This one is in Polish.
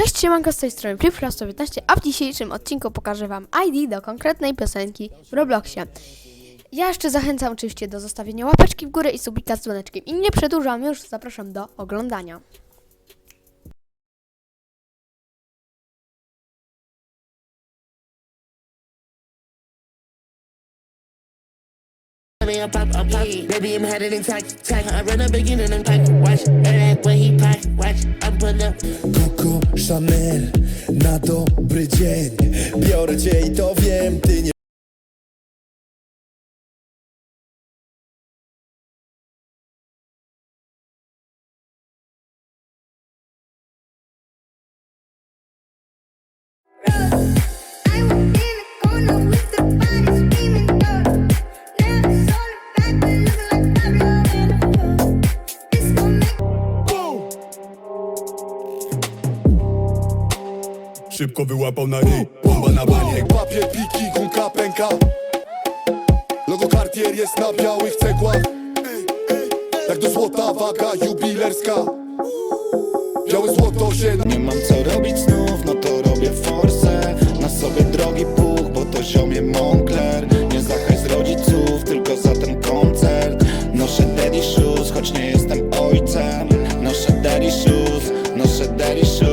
Cześć, siemanko z tej strony FlipFlow115, a w dzisiejszym odcinku pokażę Wam ID do konkretnej piosenki w Robloxie. Ja jeszcze zachęcam oczywiście do zostawienia łapeczki w górę i subika z dzwoneczkiem. I nie przedłużam już, zapraszam do oglądania. I pop, I pop. Baby, I'm headed in tack, tack. I run up again and I'm pack. Watch, that way he pack. Watch, I'm pulling up. Coco Chanel na dobry dzień Biorę cię i to wiem, ty nie Szybko wyłapał na ryj, bomba na banie. Papier, piki, kulka pęka. Logo Cartier jest na białych cegłach. Jak do złota waga jubilerska. Białe złoto się Nie mam co robić znów, no to robię force Na sobie drogi puch, bo to ziomie Moncler. Nie zachęć z rodziców, tylko za ten koncert. Noszę daddy shoes, choć nie jestem ojcem. Noszę daddy shoes, noszę daddy shoes.